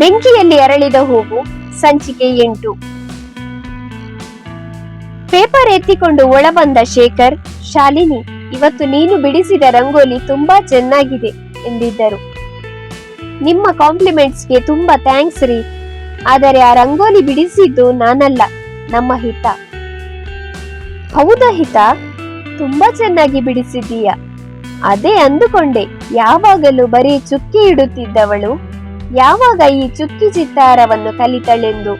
ಬೆಂಕಿಯಲ್ಲಿ ಅರಳಿದ ಹೂವು ಸಂಚಿಕೆ ಎಂಟು. ಪೇಪರ್ ಎತ್ತಿಕೊಂಡು ಒಳ ಬಂದ ಶೇಖರ್, ಶಾಲಿನಿ, ಇವತ್ತು ನೀನು ಬಿಡಿಸಿದ ರಂಗೋಲಿ ತುಂಬಾ ಚೆನ್ನಾಗಿದೆ ಎಂದಿದ್ದರು. ನಿಮ್ಮ ಕಾಂಪ್ಲಿಮೆಂಟ್ಸ್ಗೆ ತುಂಬಾ ಥ್ಯಾಂಕ್ಸ್ ರೀ. ಆದರೆ ಆ ರಂಗೋಲಿ ಬಿಡಿಸಿದ್ದು ನಾನಲ್ಲ, ನಮ್ಮ ಹಿತ. ಹೌದಾ ಹಿತ? ತುಂಬಾ ಚೆನ್ನಾಗಿ ಬಿಡಿಸಿದ್ದೀಯ? ಅದೇ ಅಂದುಕೊಂಡೆ, ಯಾವಾಗಲೂ ಬರೀ ಚುಕ್ಕಿ ಇಡುತ್ತಿದ್ದವಳು. ಯಾವಾಗ ಈ ಚುಕ್ಕಿ ಚಿತ್ತಾರವನ್ನು ಕಲಿತಳೆಂದು?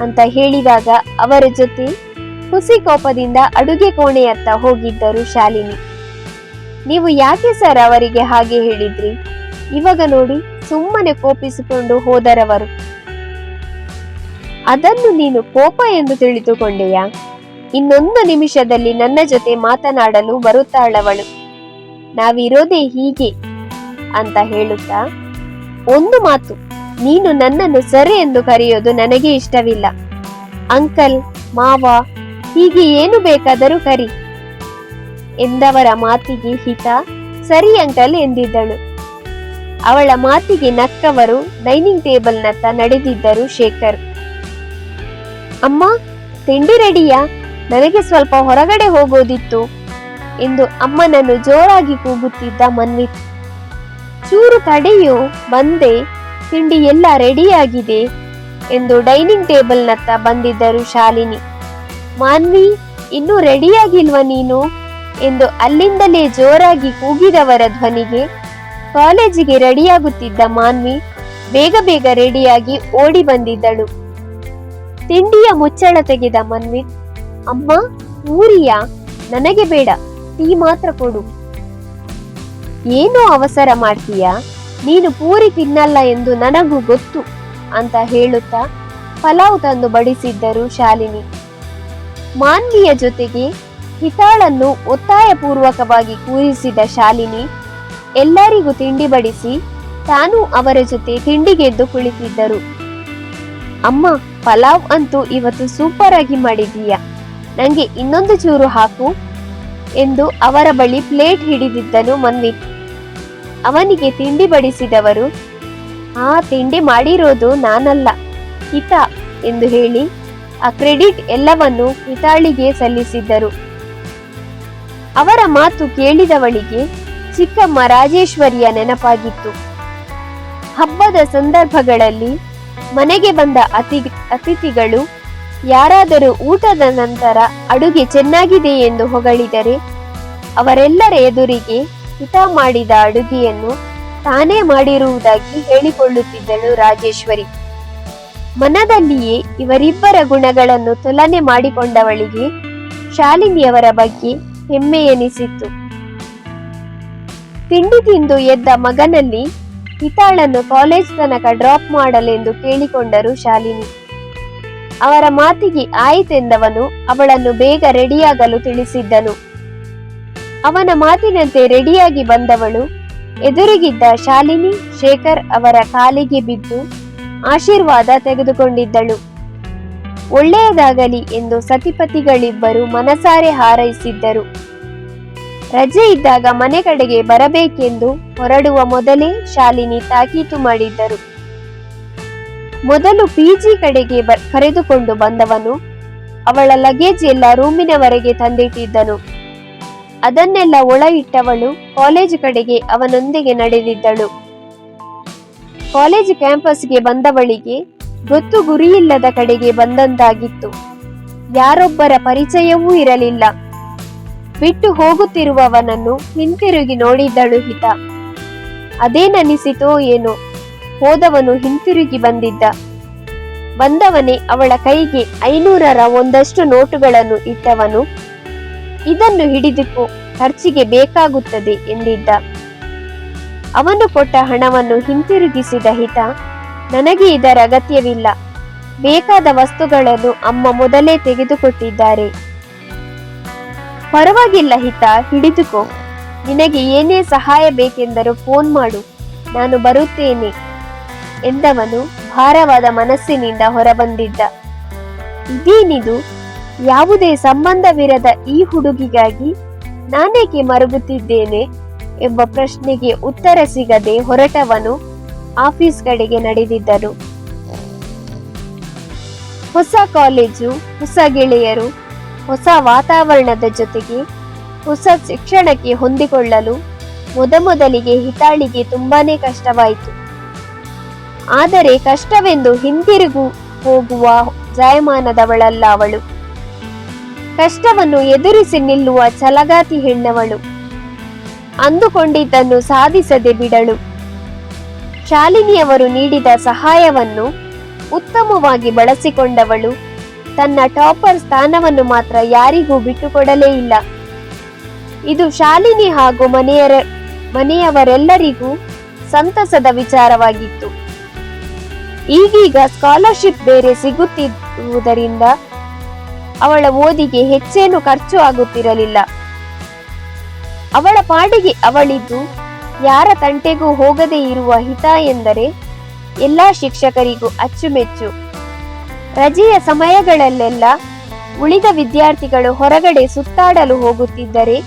ಅಂತ ಹೇಳಿದಾಗ ಅವರ ಜೊತೆ ಹುಸಿ ಕೋಪದಿಂದ ಅಡುಗೆ ಕೋಣೆಯತ್ತ ಹೋಗಿದ್ದರು ಶಾಲಿನಿ. ನೀವು ಯಾಕೆ ಸರ್ ಅವರಿಗೆ ಹಾಗೆ ಹೇಳಿದ್ರಿ? ಇವಾಗ ನೋಡಿ, ಸುಮ್ಮನೆ ಕೋಪಿಸಿಕೊಂಡು ಹೋದರವರು. ಅದನ್ನು ನೀನು ಕೋಪ ಎಂದು ತಿಳಿದುಕೊಂಡೆಯಾ? ಇನ್ನೊಂದು ನಿಮಿಷದಲ್ಲಿ ನನ್ನ ಜೊತೆ ಮಾತನಾಡಲು ಬರುತ್ತಾಳವಳು. ನಾವಿರೋದೇ ಹೀಗೆ, ಅಂತ ಹೇಳುತ್ತಾ ಒಂದು ಮಾತು, ನೀನು ನನ್ನನ್ನು ಸರಿ ಎಂದು ಕರೆಯೋದು ನನಗೆ ಇಷ್ಟವಿಲ್ಲ. ಅಂಕಲ್, ಮಾವ, ಹೀಗೆ ಏನು ಬೇಕಾದರೂ ಕರಿ ಎಂದವರ ಮಾತಿಗೆ ಹಿತ ಸರಿ ಅಂಕಲ್ ಎಂದಿದ್ದಳು. ಅವಳ ಮಾತಿಗೆ ನಕ್ಕವರು ಡೈನಿಂಗ್ ಟೇಬಲ್ನತ್ತ ನಡೆದಿದ್ದರು ಶೇಖರ್. ಅಮ್ಮ, ತಿಂಡಿ ರೆಡಿಯಾ? ನನಗೆ ಸ್ವಲ್ಪ ಹೊರಗಡೆ ಹೋಗೋದಿತ್ತು ಎಂದು ಅಮ್ಮನನ್ನು ಜೋರಾಗಿ ಕೂಗುತ್ತಿದ್ದ ಮನ್ವಿತ್. ಚೂರು ತಡೆಯೋ ಬಂದೆ ತಿಂಡಿ ಎಲ್ಲ ರೆಡಿಯಾಗಿದೆ ಎಂದು ಡೈನಿಂಗ್ ಟೇಬಲ್ನತ್ತ ಬಂದಿದ್ದರು ಶಾಲಿನಿ. ಮಾನ್ವಿ, ಇನ್ನೂ ರೆಡಿಯಾಗಿಲ್ವ ನೀನು? ಎಂದು ಅಲ್ಲಿಂದಲೇ ಜೋರಾಗಿ ಕೂಗಿದವರ ಧ್ವನಿಗೆ ಕಾಲೇಜಿಗೆ ರೆಡಿಯಾಗುತ್ತಿದ್ದ ಮಾನ್ವಿ ಬೇಗ ಬೇಗ ರೆಡಿಯಾಗಿ ಓಡಿ ಬಂದಿದ್ದಳು. ತಿಂಡಿಯ ಮುಚ್ಚಳ ತೆಗೆದ ಮನ್ವಿ, ಅಮ್ಮ, ಊರಿಯಾ? ನನಗೆ ಬೇಡ. ಟೀ ಮಾತ್ರ ಕೊಡು. ಏನು ಅವಸರ ಮಾಡ್ತೀಯ? ನೀನು ಪೂರಿ ತಿನ್ನಲ್ಲ ಎಂದು ನನಗೂ ಗೊತ್ತು, ಅಂತ ಹೇಳುತ್ತಾ ಪಲಾವ್ ತಂದು ಬಡಿಸಿದ್ದರು ಶಾಲಿನಿ. ಮಾನ್ವಿಯ ಜೊತೆಗೆ ಹಿತಾಳನ್ನು ಒತ್ತಾಯಪೂರ್ವಕವಾಗಿ ಕೂರಿಸಿದ ಶಾಲಿನಿ ಎಲ್ಲರಿಗೂ ತಿಂಡಿ ಬಡಿಸಿ ತಾನು ಅವರ ಜೊತೆ ತಿಂಡಿಗೆದ್ದು ಕುಳಿತಿದ್ದರು. ಅಮ್ಮ, ಪಲಾವ್ ಅಂತೂ ಇವತ್ತು ಸೂಪರ್ ಆಗಿ ಮಾಡಿದೀಯ ನಂಗೆ ಇನ್ನೊಂದು ಚೂರು ಹಾಕು, ಎಂದು ಅವರ ಬಳಿ ಪ್ಲೇಟ್ ಹಿಡಿದಿದ್ದನು ಮನ್ವಿತ್ ಅವನಿಗೆ ತಿಂಡಿ ಬಡಿಸಿದವರು, ಆ ತಿಂಡಿ ಮಾಡಿರೋದು ನಾನಲ್ಲ, ಹಿತ, ಎಂದು ಹೇಳಿ ಆ ಕ್ರೆಡಿಟ್ ಎಲ್ಲವನ್ನು ಹಿತಾಳಿಗೆ ಸಲ್ಲಿಸಿದ್ದರು. ಅವರ ಮಾತು ಕೇಳಿದವಳಿಗೆ ಚಿಕ್ಕಮ್ಮ ರಾಜೇಶ್ವರಿಯ ನೆನಪಾಗಿತ್ತು. ಹಬ್ಬದ ಸಂದರ್ಭಗಳಲ್ಲಿ ಮನೆಗೆ ಬಂದ ಅತಿ, ಅತಿಥಿಗಳು, ಯಾರಾದರೂ ಊಟದ ನಂತರ ಅಡುಗೆ ಚೆನ್ನಾಗಿದೆ ಎಂದು ಹೊಗಳಿದರೆ ಅವರೆಲ್ಲರ ಎದುರಿಗೆ ಹಿತ ಮಾಡಿದ ಅಡುಗೆಯನ್ನು ತಾನೇ ಮಾಡಿರುವುದಾಗಿ ಹೇಳಿಕೊಳ್ಳುತ್ತಿದ್ದಳು ರಾಜೇಶ್ವರಿ. ಮನದಲ್ಲಿಯೇ ಇವರಿಬ್ಬರ ಗುಣಗಳನ್ನು ತುಲನೆ ಮಾಡಿಕೊಂಡವಳಿಗೆ ಶಾಲಿನಿಯವರ ಬಗ್ಗೆ ಹೆಮ್ಮೆ ಎನಿಸಿತ್ತು. ತಿಂಡಿ ತಿಂದು ಎದ್ದ ಮಗನಲ್ಲಿ ಹಿತಾಳನ್ನು ಕಾಲೇಜ್ ತನಕ ಡ್ರಾಪ್ ಮಾಡಲೆಂದು ಕೇಳಿಕೊಂಡರು ಶಾಲಿನಿ. ಅವರ ಮಾತಿಗೆ ಆಯಿತೆಂದವನು ಅವಳನ್ನು ಬೇಗ ರೆಡಿಯಾಗಲು ತಿಳಿಸಿದ್ದನು. ಅವನ ಮಾತಿನಂತೆ ರೆಡಿಯಾಗಿ ಬಂದವಳು. ಎದುರಿಗಿದ್ದ ಶಾಲಿನಿ ಶೇಖರ್ ಅವರ ಕಾಲಿಗೆ ಬಿದ್ದು ಆಶೀರ್ವಾದ ತೆಗೆದುಕೊಂಡಿದ್ದಳು. ಒಳ್ಳೆಯದಾಗಲಿ ಎಂದು ಸತಿಪತಿಗಳಿಬ್ಬರು ಮನಸಾರೆ ಹಾರೈಸಿದ್ದರು. ರಜೆ ಇದ್ದಾಗ ಮನೆ ಕಡೆಗೆ ಬರಬೇಕೆಂದು ಹೊರಡುವ ಮೊದಲೇ ಶಾಲಿನಿ ತಾಕೀತು ಮಾಡಿದ್ದರು. ಮೊದಲು ಪಿಜಿ ಕಡೆಗೆ ಕರೆದುಕೊಂಡು ಬಂದವನು, ಅವಳ ಲಗೇಜ್ ಎಲ್ಲ ರೂಮಿನವರೆಗೆ ತಂದಿಟ್ಟಿದ್ದನು. ಅದನ್ನೆಲ್ಲ ಒಳ ಇಟ್ಟವಳು ಕಾಲೇಜು ಕಡೆಗೆ ಅವನೊಂದಿಗೆ ನಡೆದಿದ್ದಳು. ಕಾಲೇಜು ಕ್ಯಾಂಪಸ್ಗೆ ಬಂದವಳಿಗೆ ಗೊತ್ತು ಗುರಿಯಿಲ್ಲದ ಕಡೆಗೆ ಬಂದಂತಾಗಿತ್ತು. ಯಾರೊಬ್ಬರ ಪರಿಚಯವೂ ಇರಲಿಲ್ಲ. ಬಿಟ್ಟು ಹೋಗುತ್ತಿರುವವನನ್ನು ಹಿಂತಿರುಗಿ ನೋಡಿದ್ದಳು ಹಿತ. ಅದೇನನಿಸಿತೋ ಏನೋ, ಹೋದವನು ಹಿಂತಿರುಗಿ ಬಂದಿದ್ದ. ಬಂದವನೇ ಅವಳ ಕೈಗೆ ಐನೂರರ ಒಂದಷ್ಟು ನೋಟುಗಳನ್ನು ಇಟ್ಟವನು ಇದನ್ನು ಹಿಡಿದುಕೋ, ಖರ್ಚಿಗೆ ಬೇಕಾಗುತ್ತದೆ ಎಂದಿದ್ದ. ಅವನು ಕೊಟ್ಟ ಹಣವನ್ನು ಹಿಂತಿರುಗಿಸಿದ ಹಿತ, ನನಗೆ ಇದರ ಅಗತ್ಯವಿಲ್ಲ. ಬೇಕಾದ ವಸ್ತುಗಳನ್ನು ಅಮ್ಮ ಮೊದಲೇ ತೆಗೆದುಕೊಟ್ಟಿದ್ದಾರೆ. ಪರವಾಗಿಲ್ಲ ಹಿತ, ಹಿಡಿದುಕೋ. ನಿನಗೆ ಏನೇ ಸಹಾಯ ಬೇಕೆಂದರೂ ಫೋನ್ ಮಾಡು, ನಾನು ಬರುತ್ತೇನೆ ಎಂದವನು ಭಾರವಾದ ಮನಸ್ಸಿನಿಂದ ಹೊರಬಂದಿದ್ದ. ಇದೇನಿದು? ಯಾವುದೇ ಸಂಬಂಧವಿರದ ಈ ಹುಡುಗಿಗಾಗಿ ನಾನೇಕೆ ಮರುಗುತ್ತಿದ್ದೇನೆ ಎಂಬ ಪ್ರಶ್ನೆಗೆ ಉತ್ತರ ಸಿಗದೆ ಹೊರಟವನು ಆಫೀಸ್ ಕಡೆಗೆ ನಡೆದಿದ್ದರು. ಹೊಸ ಕಾಲೇಜು, ಹೊಸ ಗೆಳೆಯರು, ಹೊಸ ವಾತಾವರಣದ ಜೊತೆಗೆ ಹೊಸ ಶಿಕ್ಷಣಕ್ಕೆ ಹೊಂದಿಕೊಳ್ಳಲು ಮೊದಮೊದಲಿಗೆ ಹಿತಾಳಿಗೆ ತುಂಬಾನೇ ಕಷ್ಟವಾಯಿತು. ಆದರೆ ಕಷ್ಟವೆಂದು ಹಿಂದಿರುಗು ಹೋಗುವ ಜಾಯಮಾನದವಳಲ್ಲ ಅವಳು. ಕಷ್ಟವನ್ನು ಎದುರಿಸಿ ನಿಲ್ಲುವ ಛಲಗಾತಿ ಹೆಣ್ಣವಳು. ಅಂದುಕೊಂಡಿದ್ದನ್ನು ಸಾಧಿಸದೆ ಬಿಡಳು ಶಾಲಿನಿಯವರು ನೀಡಿದ ಸಹಾಯವನ್ನು ಉತ್ತಮವಾಗಿ ಬಳಸಿಕೊಂಡವಳು. ತನ್ನ ಟಾಪರ್ ಸ್ಥಾನವನ್ನು ಮಾತ್ರ ಯಾರಿಗೂ ಬಿಟ್ಟುಕೊಡಲೇ ಇಲ್ಲ. ಇದು ಶಾಲಿನಿ ಹಾಗೂ ಮನೆಯರ, ಮನೆಯವರೆಲ್ಲರಿಗೂ ಸಂತಸದ ವಿಚಾರವಾಗಿತ್ತು. ಈಗೀಗ ಸ್ಕಾಲರ್ಶಿಪ್ ಬೇರೆ ಸಿಗುತ್ತಿರುವುದರಿಂದ ಅವಳ ಓದಿಗೆ ಹೆಚ್ಚೇನು ಖರ್ಚು ಆಗುತ್ತಿರಲಿಲ್ಲ. ಅವಳ ಪಾಡಿಗೆ ಅವಳಿದ್ದು, ಯಾರ ತಂಟೆಗೂ ಹೋಗದೇ ಇರುವ ಹಿತ ಎಂದರೆ ಎಲ್ಲಾ ಶಿಕ್ಷಕರಿಗೂ ಅಚ್ಚುಮೆಚ್ಚು. ರಜೆಯ ಸಮಯಗಳಲ್ಲೆಲ್ಲ ಉಳಿದ ವಿದ್ಯಾರ್ಥಿಗಳು ಹೊರಗಡೆ ಸುತ್ತಾಡಲು ಹೋಗುತ್ತಿದ್ದರೆ,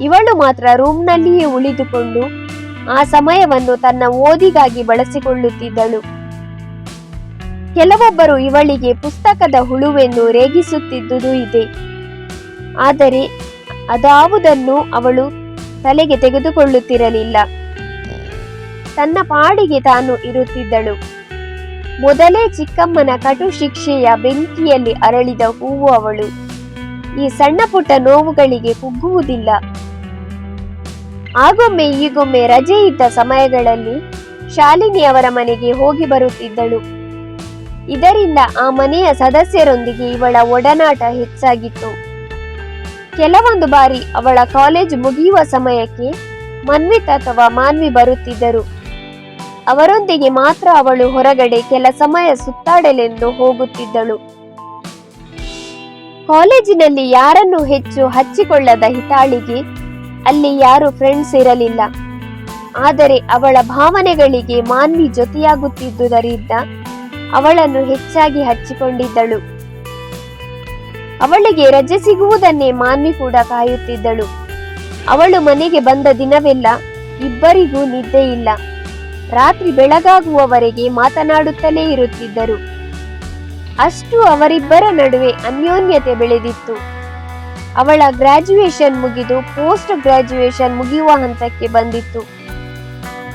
ಇವಳು ಮಾತ್ರ ರೂಮ್ನಲ್ಲಿಯೇ ಉಳಿದುಕೊಂಡು ಆ ಸಮಯವನ್ನು ತನ್ನ ಓದಿಗಾಗಿ ಬಳಸಿಕೊಳ್ಳುತ್ತಿದ್ದಳು. ಕೆಲವೊಬ್ಬರು ಇವಳಿಗೆ ಪುಸ್ತಕದ ಹುಳುವೆಂದು ರೇಗಿಸುತ್ತಿದ್ದುದು ಇದೆ. ಆದರೆ ಅದಾವುದನ್ನು ಅವಳು ತಲೆಗೆ ತೆಗೆದುಕೊಳ್ಳುತ್ತಿರಲಿಲ್ಲ. ತನ್ನ ಪಾಡಿಗೆ ತಾನು ಇರುತ್ತಿದ್ದಳು. ಮೊದಲೇ ಚಿಕ್ಕಮ್ಮನ ಕಟು ಶಿಕ್ಷೆಯ ಬೆಂಕಿಯಲ್ಲಿ ಅರಳಿದ ಹೂವು ಅವಳು. ಈ ಸಣ್ಣ ಪುಟ್ಟ ನೋವುಗಳಿಗೆ ಕುಗ್ಗುವುದಿಲ್ಲ. ಆಗೊಮ್ಮೆ ಈಗೊಮ್ಮೆ ರಜೆ ಇದ್ದ ಸಮಯಗಳಲ್ಲಿ ಶಾಲಿನಿ ಅವರ ಮನೆಗೆ ಹೋಗಿ ಬರುತ್ತಿದ್ದಳು. ಇದರಿಂದ ಆ ಮನೆಯ ಸದಸ್ಯರೊಂದಿಗೆ ಇವಳ ಒಡನಾಟ ಹೆಚ್ಚಾಗಿತ್ತು. ಕೆಲವೊಂದು ಬಾರಿ ಅವಳ ಕಾಲೇಜ್ ಮುಗಿಯುವ ಸಮಯಕ್ಕೆ ಮನ್ವಿತ್ ಅಥವಾ ಮಾನ್ವಿ ಬರುತ್ತಿದ್ದರು. ಅವರೊಂದಿಗೆ ಮಾತ್ರ ಅವಳು ಹೊರಗಡೆ ಕೆಲ ಸಮಯ ಸುತ್ತಾಡಲೆಂದು ಹೋಗುತ್ತಿದ್ದಳು. ಕಾಲೇಜಿನಲ್ಲಿ ಯಾರನ್ನು ಹೆಚ್ಚು ಹಚ್ಚಿಕೊಳ್ಳದ ಹಿತಾಳಿಗೆ ಅಲ್ಲಿ ಯಾರು ಫ್ರೆಂಡ್ಸ್ ಇರಲಿಲ್ಲ. ಆದರೆ ಅವಳ ಭಾವನೆಗಳಿಗೆ ಮಾನ್ವಿ ಜೊತೆಯಾಗುತ್ತಿದ್ದುದರಿಂದ ಅವಳನ್ನು ಹೆಚ್ಚಾಗಿ ಹಚ್ಚಿಕೊಂಡಿದ್ದಳು. ಅವಳಿಗೆ ರಜೆ ಸಿಗುವುದನ್ನೇ ಮಾನ್ವಿ ಕೂಡ ಕಾಯುತ್ತಿದ್ದಳು. ಅವಳು ಮನೆಗೆ ಬಂದ ದಿನವೆಲ್ಲ ಇಬ್ಬರಿಗೂ ನಿದ್ದೆ ಇಲ್ಲ. ರಾತ್ರಿ ಬೆಳಗಾಗುವವರೆಗೆ ಮಾತನಾಡುತ್ತಲೇ ಇರುತ್ತಿದ್ದರು. ಅಷ್ಟು ಅವರಿಬ್ಬರ ನಡುವೆ ಅನ್ಯೋನ್ಯತೆ ಬೆಳೆದಿತ್ತು. ಅವಳ ಗ್ರಾಜ್ಯುಯೇಷನ್ ಮುಗಿದು ಪೋಸ್ಟ್ ಗ್ರಾಜ್ಯುಯೇಷನ್ ಮುಗಿಯುವ ಹಂತಕ್ಕೆ ಬಂದಿತ್ತು.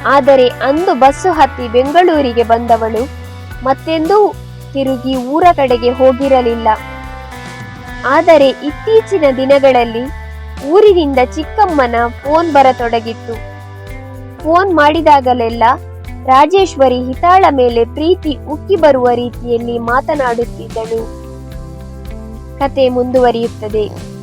ಆದರೆ ಅಂದು ಬಸ್ಸು ಹತ್ತಿ ಬೆಂಗಳೂರಿಗೆ ಬಂದವಳು ಮತ್ತೆಂದೂ ತಿರುಗಿ ಊರ ಕಡೆಗೆ ಹೋಗಿರಲಿಲ್ಲ. ಆದರೆ ಇತ್ತೀಚಿನ ದಿನಗಳಲ್ಲಿ ಊರಿನಿಂದ ಚಿಕ್ಕಮ್ಮನ ಫೋನ್ ಬರತೊಡಗಿತ್ತು. ಫೋನ್ ಮಾಡಿದಾಗಲೆಲ್ಲ ರಾಜೇಶ್ವರಿ ಹಿತಾಳ ಮೇಲೆ ಪ್ರೀತಿ ಉಕ್ಕಿ ಬರುವ ರೀತಿಯಲ್ಲಿ ಮಾತನಾಡುತ್ತಿದ್ದಳು. ಕತೆ ಮುಂದುವರಿಯುತ್ತದೆ.